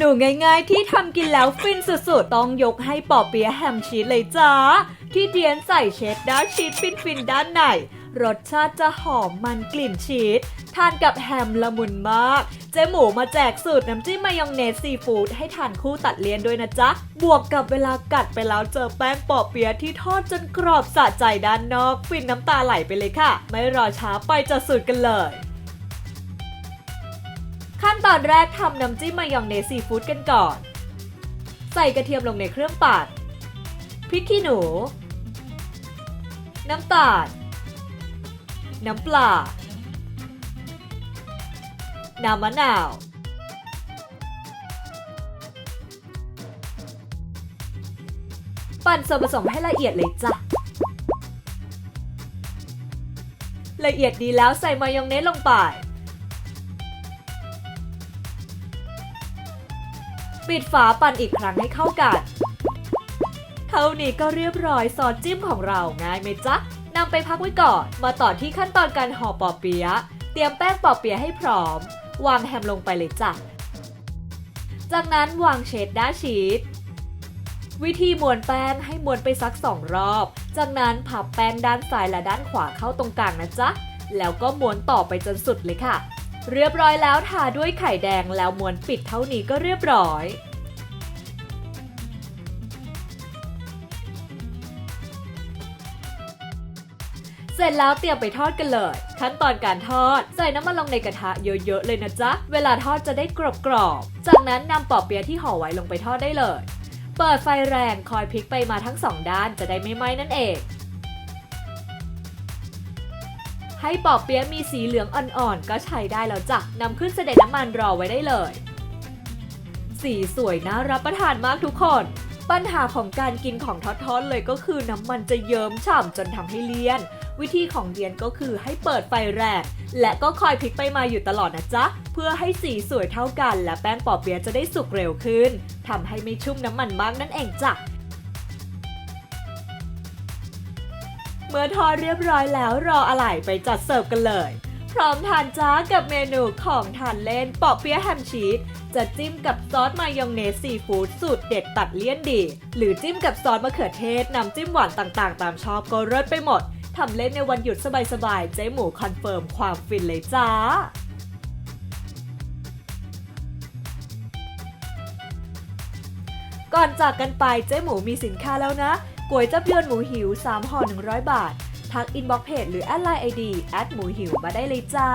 นูง่ายๆ ที่ทำกินแล้วฟินสุดๆ ต้องยกให้ปอเปียะแฮมชีสเลยจ้า ที่เดียนใส่เชดดาร์ชีสฟินๆ ด้านในรสชาติจะหอมมันกลิ่นชีสทานกับแฮมละมุนมาก เจ๊หมูมาแจกสูตรน้ำจิ้มมายองเนสซีฟู้ดให้ทานคู่ตัดเลี่ยนด้วยนะจ๊ะ บวกกับเวลากัดไปแล้วเจอแป้งปอเปียะที่ทอดจนกรอบสะใจด้านนอก ฟินน้ำตาไหลไปเลยค่ะ ไม่รอช้าไปจะสูตรกันเลย ขั้นตอนแรกทำน้ำจิ้มมายองเนสซีฟู้ดกันก่อน ใส่กระเทียมลงในเครื่องปั่นพริกขี้หนู น้ำตาล น้ำปลา น้ำมะนาว ปั่นส่วนผสมให้ละเอียดเลยจ้ะ ละเอียดดีแล้วใส่มายองเนสลงไป ปิดฝาปั่นอีกครั้งให้เข้ากันเท่านี้ก็เรียบร้อยซอสจิ้มของเราง่ายไหมจ๊ะนำไปพักไว้ก่อน มาต่อที่ขั้นตอนการห่อปอเปี๊ยะ เตรียมแป้งปอเปี๊ยะให้พร้อม วางแฮมลงไปเลยจ้ะ จากนั้นวางเชดด้าชีสวิธีม้วนแป้งให้ม้วนไปสักสองรอบ จากนั้นพับแป้งด้านซ้ายและด้านขวาเข้าตรงกลางนะจ๊ะ แล้วก็ม้วนต่อไปจนสุดเลยค่ะ เรียบร้อยแล้วทาด้วยไข่แดงแล้วม้วนปิดเท่านี้ก็เรียบร้อยเสร็จแล้วเตรียมไปทอดกันเลย ขั้นตอนการทอด ใส่น้ำมันลงในกระทะเยอะๆเลยนะจ๊ะ เวลาทอดจะได้กรอบๆ จากนั้นนำปอเปี๊ยะที่ห่อไว้ลงไปทอดได้เลย เปิดไฟแรงคอยพลิกไปมาทั้งสองด้านจะได้ไม่ไหม้นั่นเอง ให้ปอเปี๊ยะมีสีเหลืองอ่อนๆ ก็ใช้ได้แล้วจ้ะนำขึ้นเสด็จน้ำมันรอไว้ได้เลย สีสวยน่ารับประทานมากทุกคน ปัญหาของการกินของทอดๆเลยก็คือน้ำมันจะเยิ้มฉ่ำจนทำให้เลี่ยน วิธีของเดียนก็คือให้เปิดไฟแรงและก็คอยพลิกไปมาอยู่ตลอดนะจ๊ะ เพื่อให้สีสวยเท่ากัน และแป้งปอเปี๊ยะจะได้สุกเร็วขึ้นทำให้ไม่ชุ่มน้ำมันมากนั่นเองจ้ะ เมื่อทอดเรียบร้อยแล้วรออะไรไปจัดเสิร์ฟกันเลย พร้อมทานจ้ากับเมนูของทานเล่นปอเปี๊ยะแฮมชีสจะจิ้มกับซอสมายองเนสซีฟู้ดสูตรเด็ดตัดเลี่ยนดี หรือจิ้มกับซอสมะเขือเทศน้ำจิ้มหวานต่างๆ ตามชอบก็เลิศไปหมดทำเล่นในวันหยุดสบายๆ เจ๊หมูคอนเฟิร์มความฟินเลยจ้าก่อนจากกันไปเจ๊หมูมีสินค้าแล้วนะ ก๋วยจับยวนหมูหิว 3ห่อ100 บาท ทักอินบ็อกเพจหรือแอดไลน์ไอดีแอดหมูหิวมาได้เลยจ้า